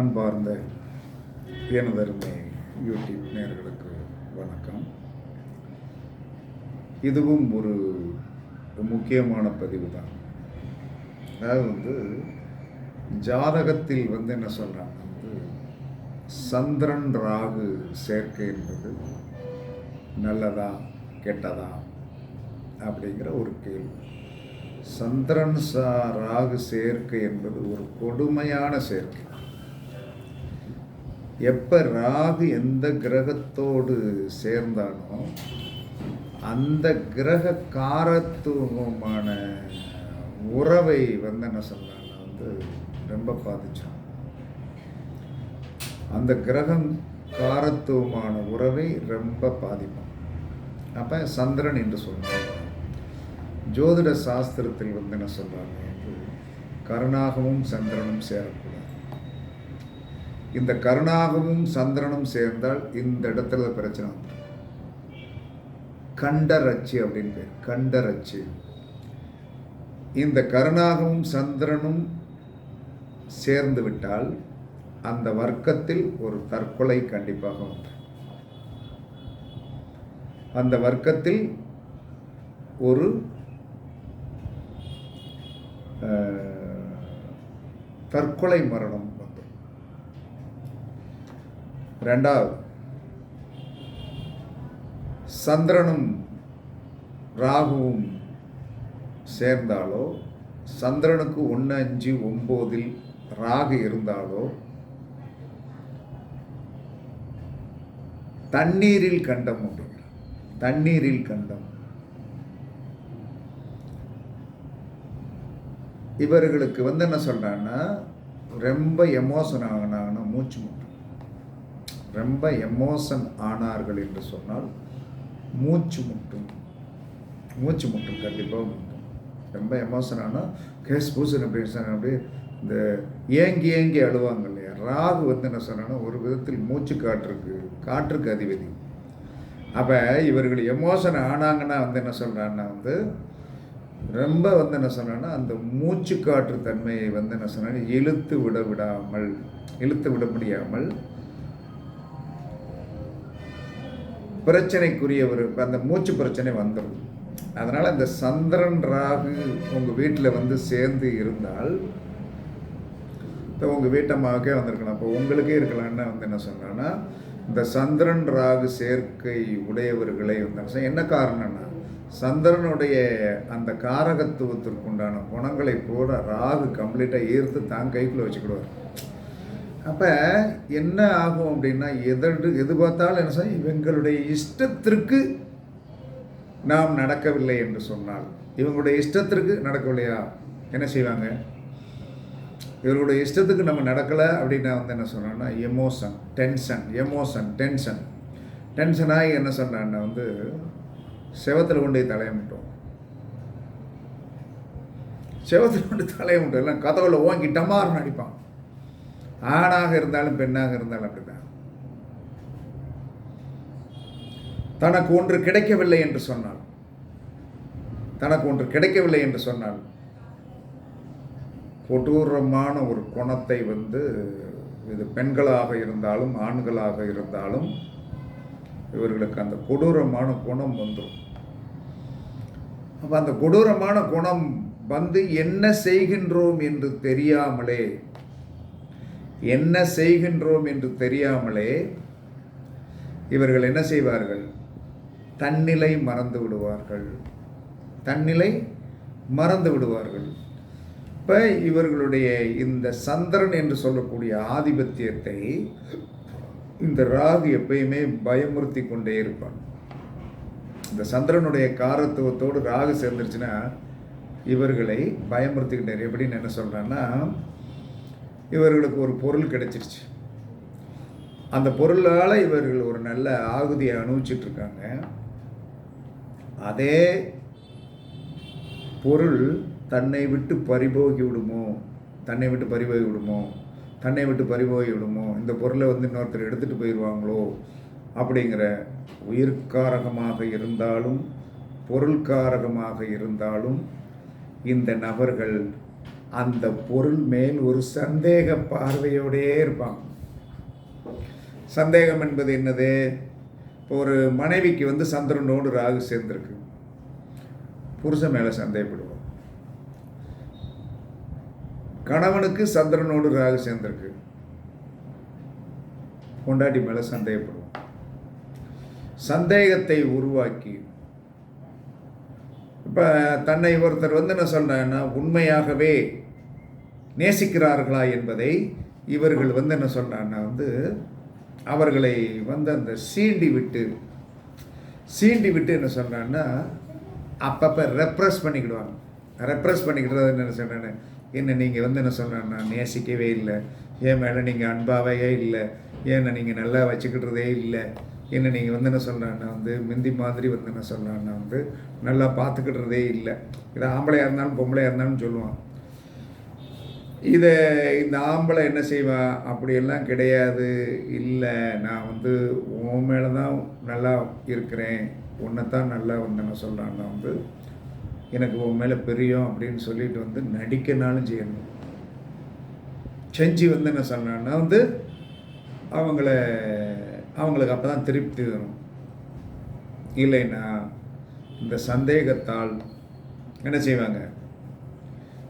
அன்பார்ந்த எனதருமை யூடியூப் நேர்களுக்கு வணக்கம். இதுவும் ஒரு முக்கியமான பதிவு தான் அதாவது வந்து ஜாதகத்தில் வந்து என்ன சொல்கிறாங்க வந்து சந்திரன் ராகு சேர்க்கை என்பது நல்லதா கெட்டதா அப்படிங்கிற ஒரு கேள்வி. சந்திரன் சா ராகு சேர்க்கை என்பது ஒரு கொடுமையான சேர்க்கை. எப்போ ராகு எந்த கிரகத்தோடு சேர்ந்தானோ அந்த கிரக காரத்துவமான உறவை வந்து என்ன சொல்றாங்க வந்து ரொம்ப பாதிச்சான். அந்த கிரகம் காரத்துவமான உறவை ரொம்ப பாதிப்பான். அப்போ சந்திரன் என்று சொல்கிறாங்க ஜோதிட சாஸ்திரத்தில் வந்து என்ன சொல்கிறாங்க வந்து சந்திரனும் சேரக்கூடும் இந்த கருணாகமும் சந்திரனும் சேர்ந்தால் இந்த இடத்துல பிரச்சனை வந்துடும் கண்டரட்சி அப்படின்னு பேர் கண்டரட்சி. இந்த கருணாகமும் சந்திரனும் சேர்ந்து விட்டால் அந்த வர்க்கத்தில் ஒரு தற்கொலை கண்டிப்பாக உண்டு. அந்த வர்க்கத்தில் ஒரு தற்கொலை மரணம் ரெண்டாவது சந்திரனும் ராகுவும் சேர்ந்தாலோ சந்திரனுக்கு ஒன்று அஞ்சு ஒம்போதில் ராகு இருந்தாலோ தண்ணீரில் கண்டம் உண்டு தண்ணீரில் கண்டம். இவர்களுக்கு வந்து என்ன சொல்கிறாங்கன்னா ரொம்ப எமோஷன் ஆகினாங்கன்னா மூச்சு முட்டும் ரொம்ப எமோஷன் ஆனார்கள் என்று சொன்னால் மூச்சு முட்டும். மூச்சு முட்டும் கண்டிப்பாக முட்டும். ரொம்ப எமோஷன் ஆனால் கேஸ் பூசன் அப்படி அப்படி இந்த ஏங்கி ஏங்கி அழுவாங்க இல்லையா? ராகு வந்து என்ன சொன்னான்னா ஒரு விதத்தில் மூச்சு காற்றுக்கு காற்றுக்கு அதிபதி. அப்போ இவர்கள் எமோஷன் ஆனாங்கன்னா வந்து என்ன சொல்கிறான்னா வந்து ரொம்ப வந்து என்ன சொன்னான்னா அந்த மூச்சு காற்று தன்மையை வந்து என்ன சொன்னால் இழுத்து விட விடாமல் இழுத்து விட முடியாமல் பிரச்சனைக்குரியவர் அந்த மூச்சு பிரச்சனை வந்துடும் அதனால் இந்த சந்திரன் ராகு உங்கள் வீட்டில் வந்து சேர்ந்து இருந்தால் இப்போ உங்கள் வீட்டம்மாவுக்கே வந்திருக்கலாம். இப்போ உங்களுக்கே இருக்கலாம்னு வந்து என்ன சொன்னேன்னா இந்த சந்திரன் ராகு சேர்க்கை உடையவர்களை வந்து என்ன காரணம்னா சந்திரனுடைய அந்த காரகத்துவத்திற்குண்டான குணங்களை கூட ராகு கம்ப்ளீட்டாக ஈர்த்து தான் கைக்குள்ளே வச்சுக்கிடுவார். அப்போ என்ன ஆகும் அப்படின்னா எதற்கு எது பார்த்தாலும் என்ன செய்யும் இவங்களுடைய இஷ்டத்திற்கு நாம் நடக்கவில்லை என்று சொன்னால் இவங்களுடைய இஷ்டத்திற்கு நடக்கவில்லையா? என்ன செய்வாங்க? இவர்களுடைய இஷ்டத்துக்கு நம்ம நடக்கலை அப்படின்னா வந்து என்ன சொன்னோன்னா emotion tension emotion tension tension ஆகி என்ன சொன்னான்னா வந்து செவத்தில் கொண்டு போய் தலையை முட்டோம் செவத்தில் கொண்டு தலையை முட்டும் எல்லாம் கதவுல ஓங்கி டமார்னு அடிப்பான். ஆணாக இருந்தாலும் பெண்ணாக இருந்தாலும் அப்படிதான் தனக்கு ஒன்று கிடைக்கவில்லை என்று சொன்னால் தனக்கு ஒன்று கிடைக்கவில்லை என்று சொன்னால் கொடூரமான ஒரு குணத்தை வந்து இது பெண்களாக இருந்தாலும் ஆண்களாக இருந்தாலும் இவர்களுக்கு அந்த கொடூரமான குணம் வந்துடும் அப்போ அந்த கொடூரமான குணம் வந்து என்ன செய்கின்றோம் என்று தெரியாமலே என்ன செய்கின்றோம் என்று தெரியாமலே இவர்கள் என்ன செய்வார்கள்? தன்னிலை மறந்து விடுவார்கள். தன்னிலை மறந்து விடுவார்கள். இப்போ இவர்களுடைய இந்த சந்திரன் என்று சொல்லக்கூடிய ஆதிபத்தியத்தை இந்த ராகு எப்பயுமே பயமுறுத்தி கொண்டே இருப்பான். இந்த சந்திரனுடைய காரத்துவத்தோடு ராகு சேர்ந்துருச்சுன்னா இவர்களை பயமுறுத்திக்கிட்டார். எப்படின்னு என்ன சொல்கிறான்னா இவர்களுக்கு ஒரு பொருள் கிடைச்சிருச்சு. அந்த பொருளால் இவர்கள் ஒரு நல்ல ஆகுதியை அனுபவிச்சிட்ருக்காங்க. அதே பொருள் தன்னை விட்டு பறிபோகி விடுமோ? தன்னை விட்டு பறிபோகி விடுமோ? தன்னை விட்டு பறிபோகி விடுமோ? இந்த பொருளை வந்து இன்னொருத்தர் எடுத்துகிட்டு போயிடுவாங்களோ? அப்படிங்கிற உயிர்காரகமாக இருந்தாலும் பொருள்காரகமாக இருந்தாலும் இந்த நபர்கள் அந்த பொருள் மேல் ஒரு சந்தேக பார்வையோடே இருப்பான். சந்தேகம் என்பது என்னது? இப்போ ஒரு மனைவிக்கு வந்து சந்திரனோடு ராகு சேர்ந்திருக்கு. புருஷன் மேலே சந்தேகப்படுவோம் கணவனுக்கு சந்திரனோடு ராகு சேர்ந்திருக்கு. பொண்டாட்டி மேலே சந்தேகப்படுவோம் சந்தேகத்தை உருவாக்கி இப்போ தன்னை ஒருத்தர் வந்து என்ன சொல்கிறேன்னா உண்மையாகவே நேசிக்கிறார்களா? என்பதை இவர்கள் வந்து என்ன சொல்கிறான்னா வந்து அவர்களை வந்து அந்த சீண்டி விட்டு சீண்டி விட்டு என்ன சொல்கிறான்னா அப்பப்போ ரெப்ரஸ் பண்ணிக்கிடுவாங்க. ரெப்ரஸ் பண்ணிக்கிட்டது என்ன சொன்னேன்னு என்ன நீங்கள் வந்து என்ன சொல்கிறேன்னா நேசிக்கவே இல்லை. ஏன் மேலே நீங்கள் அன்பாவே இல்லை. ஏன்னா நீங்கள் நல்லா வச்சுக்கிட்டதே இல்லை. என்ன நீங்கள் வந்து என்ன சொல்கிறேன்னா வந்து முந்தி மாதிரி வந்து என்ன சொல்கிறேன்னா வந்து நல்லா பார்த்துக்கிடுறதே இல்லை. இது ஆம்பளையாக இருந்தாலும் பொம்பளையாக இருந்தாலும் சொல்லுவான். இதை இந்த ஆம்பளை என்ன செய்வான் அப்படியெல்லாம் கிடையாது. இல்லை நான் வந்து உன் மேலே தான் நல்லா இருக்கிறேன். உன்னை தான் நல்லா வந்து என்ன சொல்கிறான்னா வந்து எனக்கு உன் மேலே பிரியம் அப்படின்னு சொல்லிட்டு வந்து நடிக்கனாலும் செய்யணும். செஞ்சு வந்து என்ன சொன்னான்னா வந்து அவங்கள அவங்களுக்கு அப்போ தான் திருப்தி வரும். இல்லைன்னா இந்த சந்தேகத்தால் என்ன செய்வாங்க?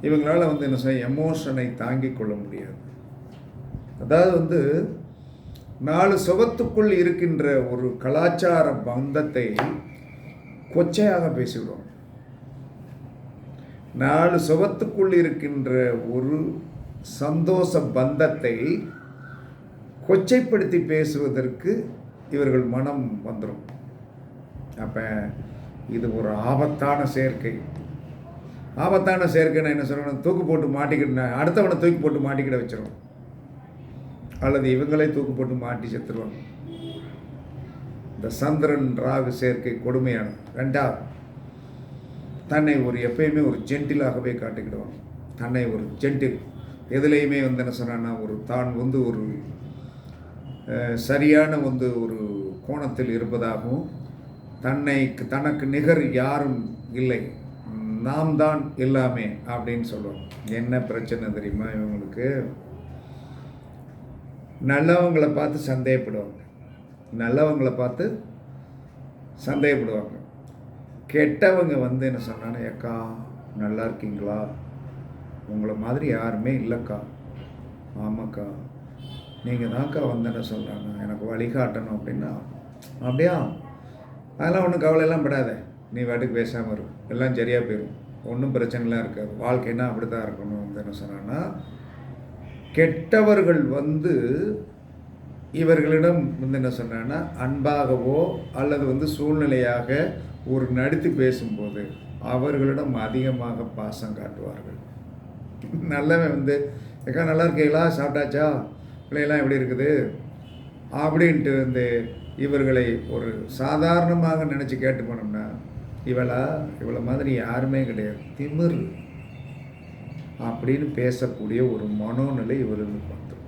இவங்களால் வந்து என்ன செய்ய எமோஷனை தாங்கிக் கொள்ள முடியாது. அதாவது வந்து நாலு சுகத்துக்குள் இருக்கின்ற ஒரு கலாச்சார பந்தத்தை கொச்சையாக பேசிவிடுவோம். நாலு சுகத்துக்குள் இருக்கின்ற ஒரு சந்தோஷ பந்தத்தை கொச்சைப்படுத்தி பேசுவதற்கு இவர்கள் மனம் வந்துடும் அப்போ இது ஒரு ஆபத்தான சேர்க்கை. ஆபத்தான சேர்க்கைன்னு என்ன சொல்லணும்? தூக்கு போட்டு மாட்டிக்கிட்டு அடுத்தவனை தூக்கி போட்டு மாட்டிக்கிட வச்சிடும் அல்லது இவங்களே தூக்கு போட்டு மாட்டி செத்துருவாங்க. இந்த சந்திரன் ராகு சேர்க்கை கொடுமையான ரெண்டாவது தன்னை ஒரு எப்பயுமே ஒரு ஜென்டிலாகவே காட்டிக்கிடுவான் தன்னை ஒரு ஜென்டில். எதுலேயுமே வந்து என்ன சொன்னான்னா ஒரு தான் வந்து ஒரு சரியான வந்து ஒரு கோணத்தில் இருப்பதாகவும் தன்னை தனக்கு நிகர் யாரும் இல்லை. நாம் தான் எல்லாமே அப்படின்னு சொல்லுவோம் என்ன பிரச்சனை தெரியுமா இவங்களுக்கு? நல்லவங்களை பார்த்து சந்தேகப்படுவாங்க. நல்லவங்களை பார்த்து சந்தேகப்படுவாங்க. கெட்டவங்க வந்து என்ன சொன்னானே அக்கா நல்லா இருக்கீங்களா? உங்களை மாதிரி யாருமே இல்லைக்கா. ஆமாக்கா. நீங்கள் தான்க்கா வந்து என்ன சொல்கிறாங்க எனக்கு வழிகாட்டணும் அப்படின்னா அப்படியா? அதெல்லாம் ஒன்றும் கவலையெல்லாம் படாத. நீ வாட்டுக்கு பேசாமல் இருக்கும் எல்லாம் சரியாக போயிடும் ஒன்றும் பிரச்சனைலாம் இருக்காது. வாழ்க்கைன்னா அப்படி தான் இருக்கணும் வந்து என்ன சொன்னான்னா கெட்டவர்கள் வந்து இவர்களிடம் வந்து என்ன சொன்னான்னா அன்பாகவோ அல்லது வந்து சூழ்நிலையாக ஒரு நடித்து பேசும்போது அவர்களிடம் அதிகமாக பாசம் காட்டுவார்கள். நல்லவன் வந்து ஏக்கா நல்லா இருக்கீங்களா சாப்பிட்டாச்சா? பிள்ளையெல்லாம் எப்படி இருக்குது? அப்படின்ட்டு வந்து இவர்களை ஒரு சாதாரணமாக நினச்சி கேட்டு போனோம்னா இவளா இவளை மாதிரி யாருமே கிடையாது. திமிர். அப்படின்னு பேசக்கூடிய ஒரு மனோநிலை இவர்களுக்கு வந்துடும்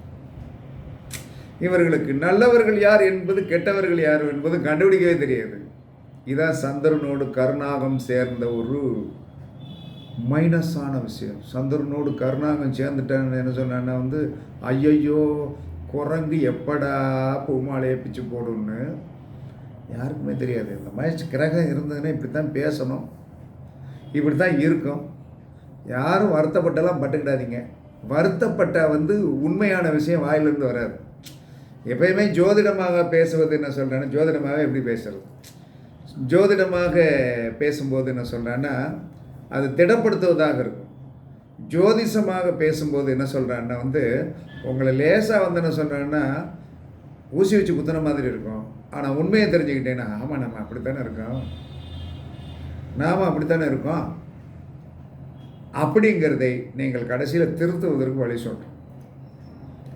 இவர்களுக்கு நல்லவர்கள் யார் என்பது கெட்டவர்கள் யார் என்பது கண்டுபிடிக்கவே தெரியாது. இதான் சந்திரனோடு கருணாகம் சேர்ந்த ஒரு மைனஸான விஷயம். சந்திரனோடு கருணாகம் சேர்ந்துட்டான்னு என்ன சொன்னான்னா வந்து ஐயையோ குரங்கு எப்படா பூமாலையை பிச்சு போடும்னு? யாருக்குமே தெரியாது. இந்த மாதிரி கிரகம் இருந்ததுன்னா இப்படி தான் பேசணும். இப்படி தான் இருக்கும். யாரும் வருத்தப்பட்டெல்லாம் பட்டுக்கிடாதீங்க. வருத்தப்பட்ட வந்து உண்மையான விஷயம் வாயிலிருந்து வராது. எப்பயுமே ஜோதிடமாக பேசுவது என்ன சொல்கிறேன்னா ஜோதிடமாக எப்படி பேசுறது? ஜோதிடமாக பேசும்போது என்ன சொல்கிறேன்னா அது திடப்படுத்துவதாக இருக்கும். ஜோதிஷமாக பேசும்போது என்ன சொல்கிறான்னா வந்து உங்களை லேசாக வந்து என்ன சொல்கிறேன்னா ஊசி வச்சு குத்துன மாதிரி இருக்கும். ஆனால் உண்மையை தெரிஞ்சுக்கிட்டேன்னா ஆமாம் நம்ம அப்படித்தானே இருக்கோம். நாம் அப்படித்தானே இருக்கோம். அப்படிங்கிறதை நீங்கள் கடைசியில் திருத்துவதற்கு வழி சொல்கிறோம்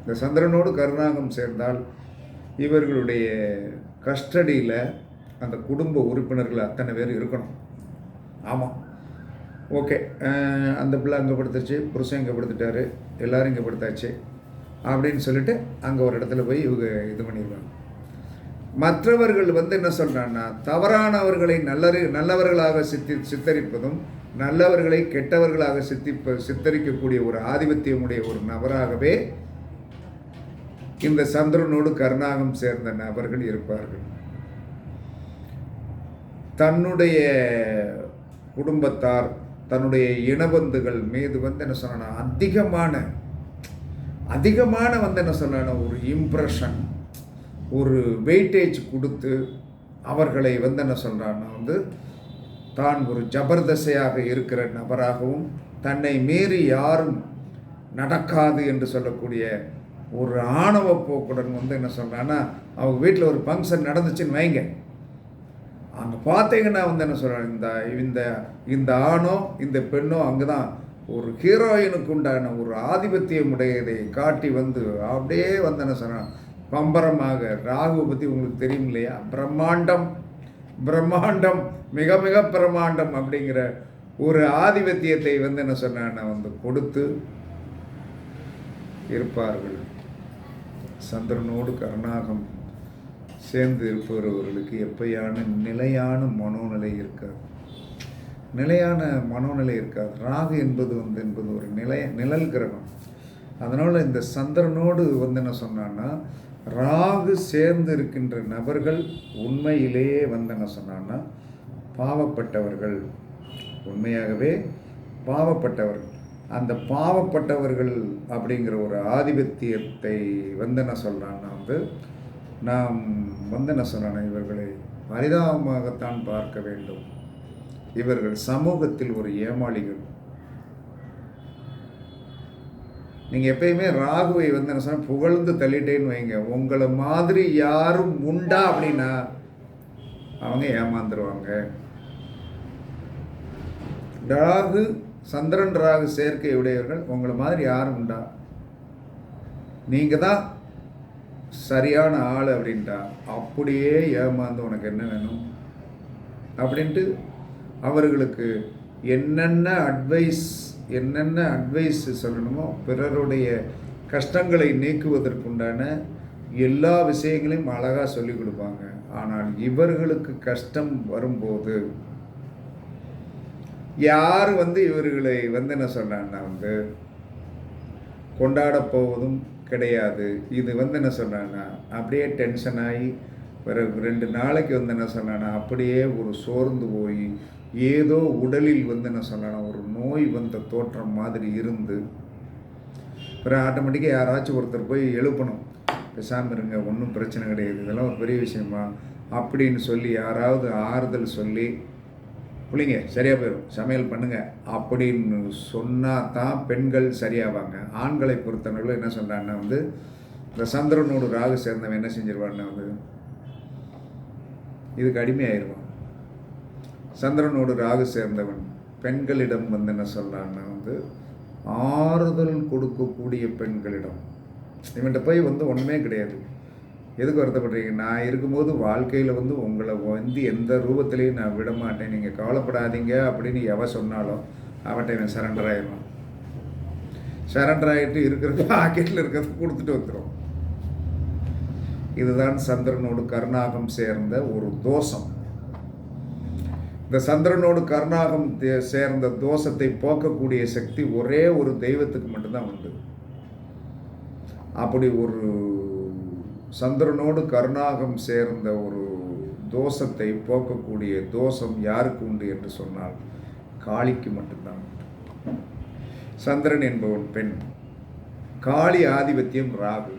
இந்த சந்திரனோடு கருணாகம் சேர்ந்தால் இவர்களுடைய கஸ்டடியில் அந்த குடும்ப உறுப்பினர்கள் அத்தனை பேர் இருக்கணும். ஆமாம் ஓகே. அந்த பிள்ளை அங்கே படுத்துச்சு புருஷன் இங்கே படுத்துட்டாரு எல்லோரும் இங்கே படுத்தாச்சு அப்படின்னு சொல்லிட்டு அங்கே ஒரு இடத்துல போய் இவங்க இது பண்ணிடுவாங்க. மற்றவர்கள் வந்து என்ன சொல்கிறான்னா தவறானவர்களை நல்ல நல்லவர்களாக சித்தி சித்தரிப்பதும் நல்லவர்களை கெட்டவர்களாக சித்திப்ப சித்தரிக்கக்கூடிய ஒரு ஆதிபத்தியமுடைய ஒரு நபராகவே இந்த சந்திரனோடு கருணாகம் சேர்ந்த நபர்கள் இருப்பார்கள். தன்னுடைய குடும்பத்தார் தன்னுடைய இனபந்துகள் மீது வந்து என்ன சொன்னா அதிகமான அதிகமான வந்து என்ன சொன்னா ஒரு இம்ப்ரெஷன் ஒரு வெயிட்டேஜ் கொடுத்து அவர்களை வந்து என்ன சொல்கிறான்னா வந்து தான் ஒரு ஜபர்தசையாக இருக்கிற நபராகவும் தன்னை மீறி யாரும் நடக்காது என்று சொல்லக்கூடிய ஒரு ஆணவ போக்குடன் வந்து என்ன சொல்கிறான்னா அவங்க வீட்டில் ஒரு ஃபங்க்ஷன் நடந்துச்சுன்னு வைங்க. அங்கே பார்த்தீங்கன்னா வந்து என்ன சொல்கிறேன் இந்த இந்த இந்த ஆணோ இந்த பெண்ணோ அங்கே தான் ஒரு ஹீரோயினுக்கு உண்டான ஒரு ஆதிபத்தியம் உடையதை காட்டி வந்து அப்படியே வந்து என்ன சொல்கிறேன் பம்பரமாக ராகுவை பற்றி உங்களுக்கு தெரியும் இல்லையா? பிரம்மாண்டம் பிரம்மாண்டம் மிக மிக பிரம்மாண்டம் அப்படிங்கிற ஒரு ஆதிபத்தியத்தை வந்து என்ன சொன்னா வந்து கொடுத்து இருப்பார்கள். சந்திரனோடு கருணாகம் சேர்ந்து இருப்பவர்களுக்கு எப்பயான நிலையான மனோநிலை இருக்காது. நிலையான மனோநிலை இருக்காது. ராகு என்பது வந்து என்பது ஒரு நிலை நிழல் கிரகம். அதனால் இந்த சந்திரனோடு வந்து என்ன சொன்னான்னா ராகு சேர்ந்து இருக்கின்ற நபர்கள் உண்மையிலேயே வந்து என்ன சொன்னான்னா பாவப்பட்டவர்கள். உண்மையாகவே பாவப்பட்டவர்கள். அந்த பாவப்பட்டவர்கள் அப்படிங்கிற ஒரு ஆதிபத்தியத்தை வந்து என்ன சொல்கிறான்னா வந்து நாம் வந்து என்ன இவர்களை பரிதாபமாகத்தான் பார்க்க வேண்டும். இவர்கள் சமூகத்தில் ஒரு ஏமாளிகள். நீங்கள் எப்பயுமே ராகுவை வந்து என்ன சொன்னால் புகழ்ந்து தள்ளிட்டேன்னு வைங்க. உங்களை மாதிரி யாரும் உண்டா அப்படின்னா அவங்க ஏமாந்துருவாங்க. ராகு சந்திரன் ராகு சேர்க்கை உடையவர்கள் உங்களை மாதிரி யாரும் உண்டா? நீங்கள் தான் சரியான ஆள் அப்படின்ட்டா அப்படியே ஏமாந்து உனக்கு என்ன வேணும்? அப்படின்ட்டு அவர்களுக்கு என்னென்ன அட்வைஸ் என்னென்ன அட்வைஸ் சொல்லணுமோ பிறருடைய கஷ்டங்களை நீக்குவதற்குண்டான எல்லா விஷயங்களையும் அழகாக சொல்லிக் கொடுப்பாங்க. ஆனால் இவர்களுக்கு கஷ்டம் வரும்போது யார் வந்து இவர்களை வந்து என்ன சொன்னான்னா வந்து கொண்டாட போவதும் கிடையாது. இது வந்து என்ன சொன்னான்னா அப்படியே டென்ஷன் ஆகி பிறகு ரெண்டு நாளைக்கு வந்து என்ன சொன்னான்னா அப்படியே ஒரு சோர்ந்து போய் ஏதோ உடலில் வந்து என்ன சொன்னான்னா ஒரு நோய் வந்த தோற்றம் மாதிரி இருந்து பிறகு ஆட்டோமேட்டிக்காக யாராச்சும் ஒருத்தர் போய் எழுப்பணும். பேசாமல் இருங்க ஒன்றும் பிரச்சனை கிடையாது. இதெல்லாம் ஒரு பெரிய விஷயமா? அப்படின்னு சொல்லி யாராவது ஆறுதல் சொல்லி பிள்ளைங்க சரியாக போயிடும் சமையல் பண்ணுங்கள் அப்படின்னு சொன்னால் தான் பெண்கள் சரியாவாங்க. ஆண்களை பொறுத்தவர்களும் என்ன சொல்கிறாங்கன்னா வந்து இந்த சந்திரனோடு ராகு சேர்ந்தவன் என்ன செஞ்சிருவான்னு வந்து இதுக்கு அடிமையாயிருவான். சந்திரனோடு ராகு சேர்ந்தவன் பெண்களிடம் வந்து என்ன சொல்கிறான்னா வந்து ஆறுதல் கொடுக்கக்கூடிய பெண்களிடம். இவன்கிட்ட போய் வந்து ஒன்றுமே கிடையாது. எதுக்கு வருத்தப்படுறீங்க? நான் இருக்கும்போது வாழ்க்கையில் வந்து உங்களை வந்து எந்த ரூபத்திலையும் நான் விட மாட்டேன். நீங்கள் கவலைப்படாதீங்க அப்படின்னு எவ சொன்னாலும் அவன்கிட்ட இவன் சரண்டர் ஆயிடுவான். சரண்டர் ஆகிட்டு இருக்கிற பாக்கெட்டில் இருக்கிறத கொடுத்துட்டு வந்துடும் இதுதான் சந்திரனோடு கருணாகம் சேர்ந்த ஒரு தோஷம். இந்த சந்திரனோடு கருணாகம் தே- சேர்ந்த தோஷத்தை போக்கக்கூடிய சக்தி ஒரே ஒரு தெய்வத்துக்கு மட்டும்தான் உண்டு. அப்படி ஒரு சந்திரனோடு கருணாகம் சேர்ந்த ஒரு தோஷத்தை போக்கக்கூடிய தோஷம் யாருக்கு உண்டு என்று சொன்னால் காளிக்கு மட்டும்தான் உண்டு. சந்திரன் என்பவன் பெண். காளி ஆதிபத்தியம் ராகு.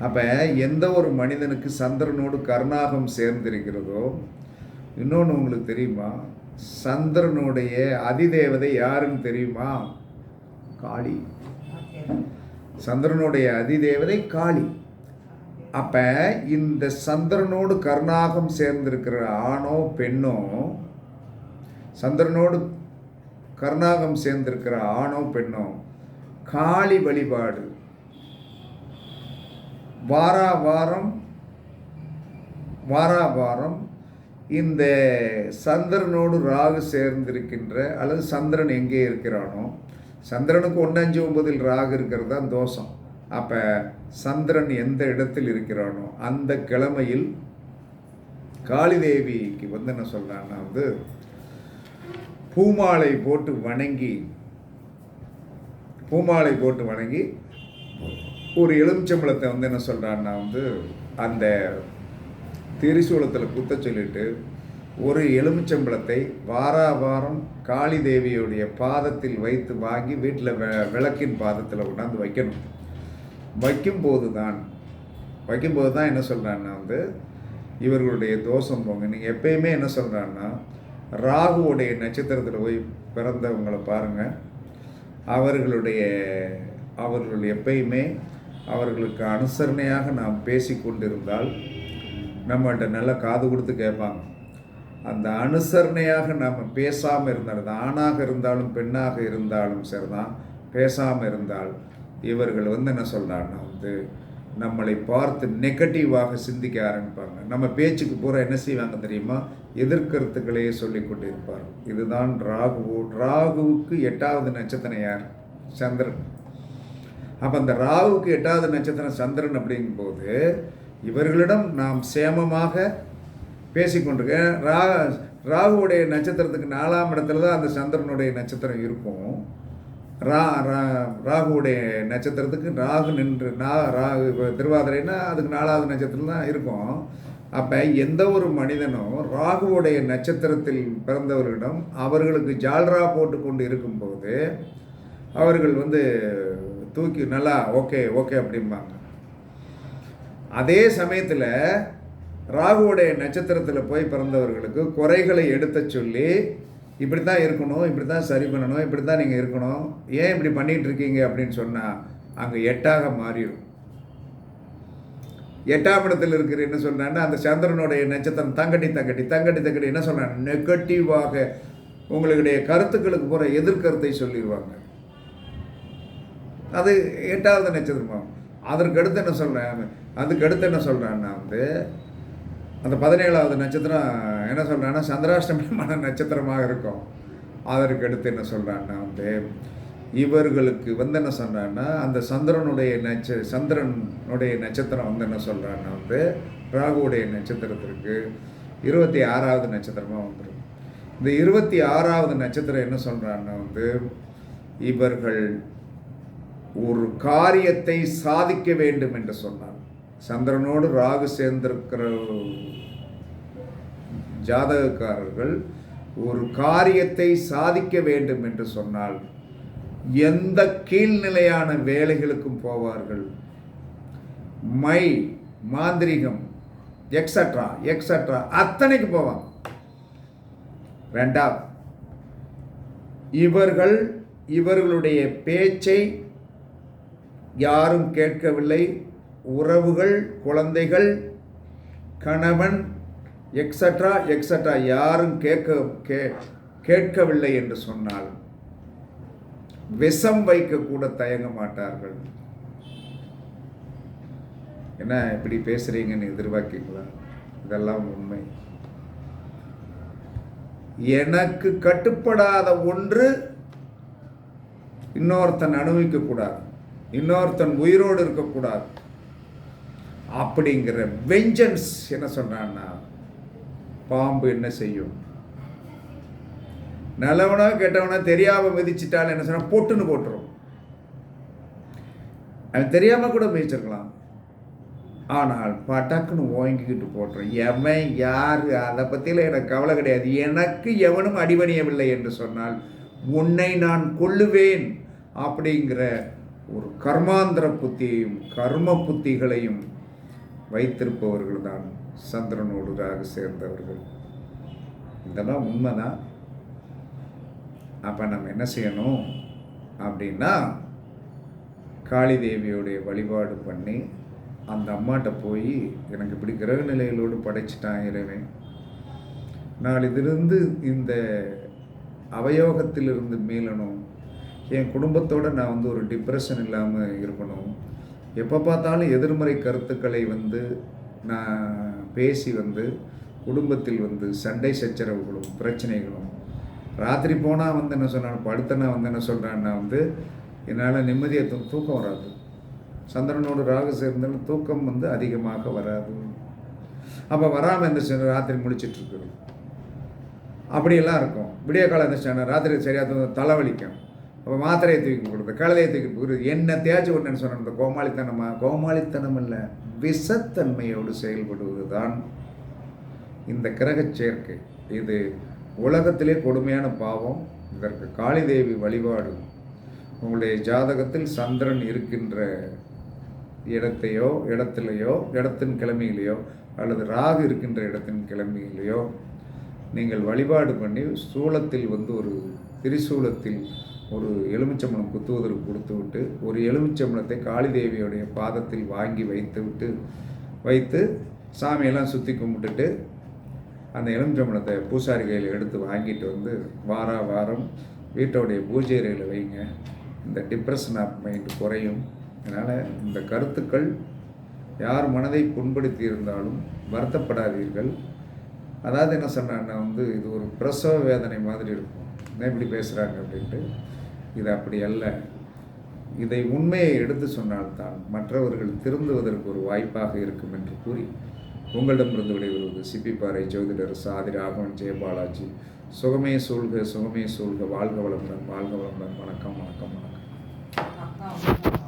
அப்போ எந்த ஒரு மனிதனுக்கு சந்திரனோடு கருணாகம் சேர்ந்திருக்கிறதோ இன்னொன்று உங்களுக்கு தெரியுமா? சந்திரனுடைய அதிதேவதை யாருன்னு தெரியுமா? காளி. சந்திரனுடைய அதிதேவதை காளி. அப்போ இந்த சந்திரனோடு கருணாகம் சேர்ந்திருக்கிற ஆணோ பெண்ணோ சந்திரனோடு கருணாகம் சேர்ந்திருக்கிற ஆணோ பெண்ணோ காளி வழிபாடு. வாரா வாரம் வாரா வாரம் இந்த சந்திரனோடு ராகு சேர்ந்திருக்கின்ற அல்லது சந்திரன் எங்கே இருக்கிறானோ சந்திரனுக்கு ஒன்று அஞ்சு ஒன்பதில் ராகு இருக்கிறது தான் தோஷம். அப்போ சந்திரன் எந்த இடத்தில் இருக்கிறானோ அந்த கிழமையில் காளிதேவிக்கு வந்து என்ன சொல்கிறான்னா வந்து பூமாலை போட்டு வணங்கி பூமாலை போட்டு வணங்கி ஒரு எலுமிச்சம்பழத்தை வந்து என்ன சொல்கிறான்னா வந்து அந்த திரிசூலத்தில் குத்த சொல்லிட்டு ஒரு எலுமிச்சம்பழத்தை வாரா வாரம் காளி தேவியுடைய பாதத்தில் வைத்து வாங்கி வீட்டில் விளக்கின் பாதத்தில் கொண்டாந்து வைக்கணும். வைக்கும்போது தான் வைக்கும்போது தான் என்ன சொல்கிறான்னா வந்து இவர்களுடைய தோஷம் போங்க. நீங்கள் எப்பயுமே என்ன சொல்கிறான்னா ராகுவுடைய நட்சத்திரத்தில் போய் பிறந்தவங்களை பாருங்கள் அவர்களுடைய அவர்கள் எப்பயுமே அவர்களுக்கு அனுசரணையாக நாம் பேசி கொண்டிருந்தால் நம்மள்கிட்ட நல்லா காது கொடுத்து கேட்பாங்க. அந்த அனுசரணையாக நாம் பேசாமல் இருந்தால் ஆணாக இருந்தாலும் பெண்ணாக இருந்தாலும் சரிதான். பேசாமல் இருந்தால் இவர்கள் வந்து என்ன சொல்கிறாங்கன்னா வந்து நம்மளை பார்த்து நெகட்டிவாக சிந்திக்க ஆரம்பிப்பாங்க. நம்ம பேச்சுக்கு பூரா என்ன செய்வாங்க தெரியுமா? எதிர்கருத்துக்களையே சொல்லி கொண்டு இருப்பார் இதுதான் ராகு ராகுவுக்கு எட்டாவது நட்சத்திரம் யார்? சந்திரன். அப்போ அந்த ராகுவுக்கு எட்டாவது நட்சத்திரம் சந்திரன் அப்படிங்கும்போது இவர்களிடம் நாம் சேமமாக பேசிக்கொண்டிருக்கேன் ரா ராகுவுடைய நட்சத்திரத்துக்கு நாலாம் இடத்துல தான் அந்த சந்திரனுடைய நட்சத்திரம் இருக்கும். ரா ரா ராகுவுடைய நட்சத்திரத்துக்கு ராகு நின்று நா ராகு இப்போ திருவாதிரைன்னா அதுக்கு நாலாவது நட்சத்திரம் தான் இருக்கும். அப்போ எந்த ஒரு மனிதனும் ராகுவுடைய நட்சத்திரத்தில் பிறந்தவர்களிடம் அவர்களுக்கு ஜால்ரா போட்டு கொண்டு இருக்கும்போது அவர்கள் வந்து தூக்கி நல்லா ஓகே ஓகே அப்படிம்பாங்க. அதே சமயத்தில் ராகுவுடைய நட்சத்திரத்தில் போய் பிறந்தவர்களுக்கு குறைகளை எடுத்த சொல்லி இப்படி தான் இருக்கணும் இப்படி தான் சரி பண்ணணும் இப்படி தான் நீங்கள் இருக்கணும். ஏன் இப்படி பண்ணிகிட்டு இருக்கீங்க அப்படின்னு சொன்னால் அங்கே எட்டாக மாறிடும். எட்டாம் இடத்தில் இருக்கிற என்ன சொல்கிறான்னா அந்த சந்திரனுடைய நட்சத்திரம் தங்கட்டி தங்கட்டி தங்கட்டி தங்கட்டி என்ன சொல்கிறாங்க நெகட்டிவாக உங்களுடைய கருத்துக்களுக்கு போகிற எதிர்கருத்தை சொல்லிடுவாங்க. அது எட்டாவது நட்சத்திரமாகும். அதற்கு அடுத்து என்ன சொல்கிறேன் அதுக்கு அடுத்து என்ன சொல்கிறான்னா வந்து அந்த பதினேழாவது நட்சத்திரம் என்ன சொல்கிறான்னா சந்திராஷ்டமமான நட்சத்திரமாக இருக்கும். அதற்கு அடுத்து என்ன சொல்கிறான்னா வந்து இவர்களுக்கு வந்து என்ன சொல்கிறான்னா அந்த சந்திரனுடைய நட்ச சந்திரனுடைய நட்சத்திரம் வந்து என்ன சொல்கிறான்னா வந்து ராகுவுடைய நட்சத்திரத்திற்கு இருபத்தி ஆறாவது நட்சத்திரமாக வந்துடும் இந்த இருபத்தி ஆறாவது நட்சத்திரம் என்ன சொல்கிறான்னா வந்து இவர்கள் ஒரு காரியத்தை சாதிக்க வேண்டும் என்று சொன்னார். சந்திரனோடு ராகு சேர்ந்திருக்கிற ஜாதகக்காரர்கள் ஒரு காரியத்தை சாதிக்க வேண்டும் என்று சொன்னால் எந்த கீழ்நிலையான வேலைகளுக்கும் போவார்கள். மை மாந்திரிகம் எக்ஸட்ரா எக்ஸட்ரா அத்தனைக்கு போவாங்க. ரெண்டாம் இவர்கள் இவர்களுடைய பேச்சை யாரும் கேட்கவில்லை. உறவுகள் குழந்தைகள் கணவன் எக்ஸட்ரா எக்ஸட்ரா யாரும் கேட்க கே கேட்கவில்லை என்று சொன்னால் விஷம் வைக்க கூட தயங்க மாட்டார்கள். என்ன இப்படி பேசுறீங்கன்னு எதிர்பார்க்கீங்களா? இதெல்லாம் உண்மை. எனக்கு கட்டுப்படாத ஒன்று இன்னொருத்தன் அனுபவிக்க கூடாது இன்னொருத்தன் உயிரோடு இருக்கக்கூடாது. அப்படிங்கிற வெஞ்சன்ஸ் என்ன சொல்கிறான்னா பாம்பு என்ன செய்யும்? நல்லவனோ கெட்டவனோ தெரியாமல் மிதிச்சிட்டாலும் என்ன சொன்னால் பொட்டுன்னு போட்டுரும். அவன் தெரியாமல் கூட மிதிச்சிருக்கலாம். ஆனால் பட்டாக்குன்னு ஓங்கிக்கிட்டு போட்டுரும். எவன் யார்? அதை பற்றியில் எனக்கு கவலை கிடையாது. எனக்கு எவனும் அடிபணியவில்லை என்று சொன்னால் உன்னை நான் கொள்ளுவேன் அப்படிங்கிற ஒரு கர்மாந்திர புத்தியையும் கர்ம புத்திகளையும் வைத்திருப்பவர்கள் தான் சந்திரனோடு ராகு சேர்ந்தவர்கள். இதெல்லாம் உண்மைதான் அப்போ நம்ம என்ன செய்யணும் அப்படின்னா காளி தேவியோடைய வழிபாடு பண்ணி அந்த அம்மாட்ட போய் எனக்கு இப்படி கிரக நிலைகளோடு படைச்சிட்டான் இறைவன். நாளிதிலிருந்து இந்த அவயோகத்திலிருந்து மீளணும். என் குடும்பத்தோடு நான் வந்து ஒரு டிப்ரெஷன் இல்லாமல் இருக்கணும். எப்போ பார்த்தாலும் எதிர்மறை கருத்துக்களை வந்து நான் பேசி வந்து குடும்பத்தில் வந்து சண்டை சச்சரவுகளும் பிரச்சனைகளும் ராத்திரி போனால் வந்து என்ன சொன்னான் படுத்தனா வந்து என்ன சொல்கிறான்னா வந்து என்னால் நிம்மதியை தூ தூக்கம் வராது. சந்திரனோடு ராகு சேர்ந்தாலும் தூக்கம் வந்து அதிகமாக வராது. அப்போ வராமல் இந்த ராத்திரி முடிச்சிட்ருக்கு அப்படியெல்லாம் இருக்கும். விடிய காலம் இருந்துச்சுன்னா ராத்திரி சரியாக தலைவலிக்கும் அப்போ மாத்திரையை தூக்கி கொடுத்து கழுதையை தூக்கி கொடுக்குறது என்ன தேய்ச்சி ஒன்றுன்னு சொன்ன இந்த கோமாளித்தனமா கோமாளித்தனம் இல்லை விஷத்தன்மையோடு செயல்படுவது தான் இந்த கிரகச் சேர்க்கை. இது உலகத்திலே கொடுமையான பாவம். இதற்கு காளிதேவி வழிபாடு. உங்களுடைய ஜாதகத்தில் சந்திரன் இருக்கின்ற இடத்தையோ இடத்துலையோ இடத்தின் கிழமையிலையோ அல்லது ராகு இருக்கின்ற இடத்தின் கிழமையிலேயோ நீங்கள் வழிபாடு பண்ணி சூலத்தில் வந்து ஒரு திரிசூலத்தில் ஒரு எலுமிச்சம்பழம் குத்துவதற்கு கொடுத்து விட்டு ஒரு எலுமிச்சம்பழத்தை காளிதேவியோடைய பாதத்தில் வாங்கி வைத்து விட்டு வைத்து சாமியெல்லாம் சுற்றி கும்பிட்டுட்டு அந்த எலுமிச்சம்பழத்தை பூசாரி கையில் எடுத்து வாங்கிட்டு வந்து வார வாரம் வீட்டோடைய பூஜை அறையில் வைங்க. இந்த டிப்ரெஷன் ஆஃப் மைண்ட் குறையும். அதனால் இந்த கருத்துக்கள் யார் மனதை புண்படுத்தி இருந்தாலும் வருத்தப்படாதீர்கள். அதாவது என்ன சொன்னான்னா வந்து இது ஒரு பிரசவ வேதனை மாதிரி இருக்கும். என்ன இப்படி பேசுகிறாங்க அப்படின்ட்டு. இது அப்படி அல்ல. இதை உண்மையை எடுத்து சொன்னால்தான் மற்றவர்கள் திருந்துவதற்கு ஒரு வாய்ப்பாக இருக்கும் என்று கூறி உங்களிடமிருந்து விடைபெறுவது சிப்பிப்பாறை ஜோதிடர் சாதி ராகவன் ஜெயபாலாஜி சுகமே சூழ்க சுகமே சூழ்க. வாழ்க வளமுடன் வாழ்க வளமுடன். வணக்கம் வணக்கம் வணக்கம்.